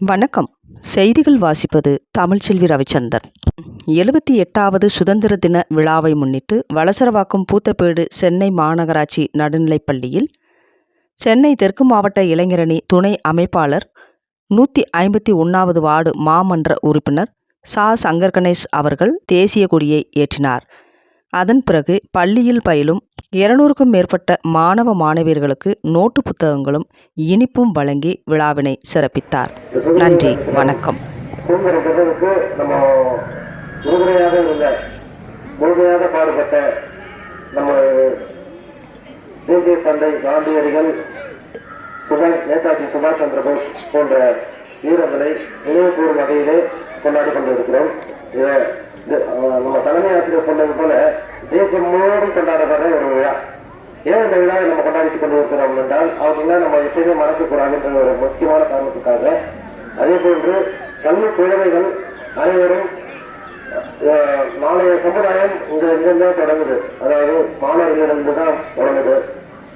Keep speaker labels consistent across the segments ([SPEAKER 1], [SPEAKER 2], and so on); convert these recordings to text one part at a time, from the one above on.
[SPEAKER 1] வணக்கம். செய்திகள் வாசிப்பது தமிழ்ச்செல்வி ரவிச்சந்தர் எழுபத்தி எட்டாவது சுதந்திர தின விழாவை முன்னிட்டு வளசரவாக்கம் பூத்தப்பேடு சென்னை மாநகராட்சி நடுநிலைப்பள்ளியில் சென்னை தெற்கு மாவட்ட இளைஞரணி துணை அமைப்பாளர் நூற்றி ஐம்பத்தி ஒன்றாவது வார்டு மாமன்ற உறுப்பினர் சா. சங்கர் கணேஷ் அவர்கள் தேசிய கொடியை ஏற்றினார். அதன் பிறகு பள்ளியில் பயிலும் இருநூறுக்கும் மேற்பட்ட மாணவ மாணவியர்களுக்கு நோட்டு புத்தகங்களும் இனிப்பும் வழங்கி விழாவினை சிறப்பித்தார். நன்றி வணக்கம்.
[SPEAKER 2] முழுமையாக பாடுபட்ட நம்ம தேசிய தந்தை காந்தியடிகள் சுபாஷ் நேதாஜி சுபாஷ் சந்திர போஸ் போன்ற வீரர்களை நினைவு கூறும் வகையிலே கொண்டாடி கொண்டிருக்கிறோம். இதை நம்ம தலைமை ஆசிரியர் சொன்னது போல தேசம் முழுவதும் கொண்டாடப்படுற ஒரு விழா. ஏன் இந்த விழாவை நம்ம கொண்டாடிட்டு கொண்டு இருக்கிறோம் என்றால் அவர்களெல்லாம் நம்ம எப்பயுமே மறக்கக்கூடாதுன்ற ஒரு முக்கியமான காரணத்துக்காக. அதே போன்று கல்வி குழந்தைகள் அனைவரும் அஹ், நாளைய சமுதாயம் இங்க எங்கெங்க தொடங்குது. அதாவது மாணவர்களிடமிருந்து தான் தொடங்குது.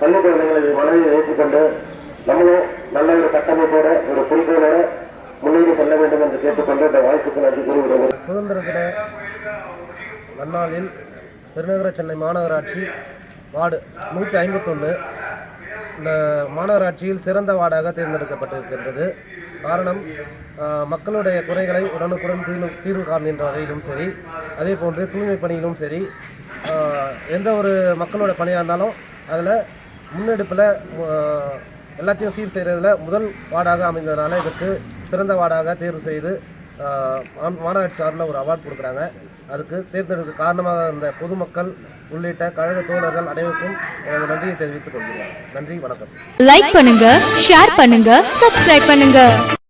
[SPEAKER 2] பள்ளி குழந்தைகளை மனதில் ஏற்றுக்கொண்டு நம்மளும் நல்ல ஒரு கட்டமைப்போட ஒரு குறிக்கோளோட முன்னேறி செல்ல கேட்டுக்கொண்டு இந்த வாய்ப்புக்கு நன்றி
[SPEAKER 3] சுதந்திர தின நன்னாளில் பெருநகர சென்னை மாநகராட்சி வார்டு நூற்றி ஐம்பத்தொன்று இந்த மாநகராட்சியில் சிறந்த வார்டாக தேர்ந்தெடுக்கப்பட்டிருக்கின்றது. காரணம் மக்களுடைய குறைகளை உடனுக்குடன் தீர்வு தீர்வு காண்கின்ற வகையிலும் சரி அதே போன்று தூய்மை பணியிலும் சரி எந்த ஒரு மக்களோட பணியாக இருந்தாலும் அதில் முன்னெடுப்பில் எல்லாத்தையும் சீர் செய்கிறதுல முதல் வார்டாக அமைந்ததுனால இதற்கு சிறந்த வார்டாக தேர்வு செய்து மாநகராட்சி சார்பில் ஒரு அவார்ட் கொடுக்குறாங்க. அதுக்கு தேர்ந்தெடுக்க காரணமாக இருந்த பொதுமக்கள் உள்ளிட்ட கழக தோழர்கள் அனைவருக்கும் எனது நன்றியை தெரிவித்துக் கொள்கிறேன். நன்றி வணக்கம்.
[SPEAKER 4] லைக் பண்ணுங்க ஷேர் பண்ணுங்க சப்ஸ்கிரைப் பண்ணுங்க.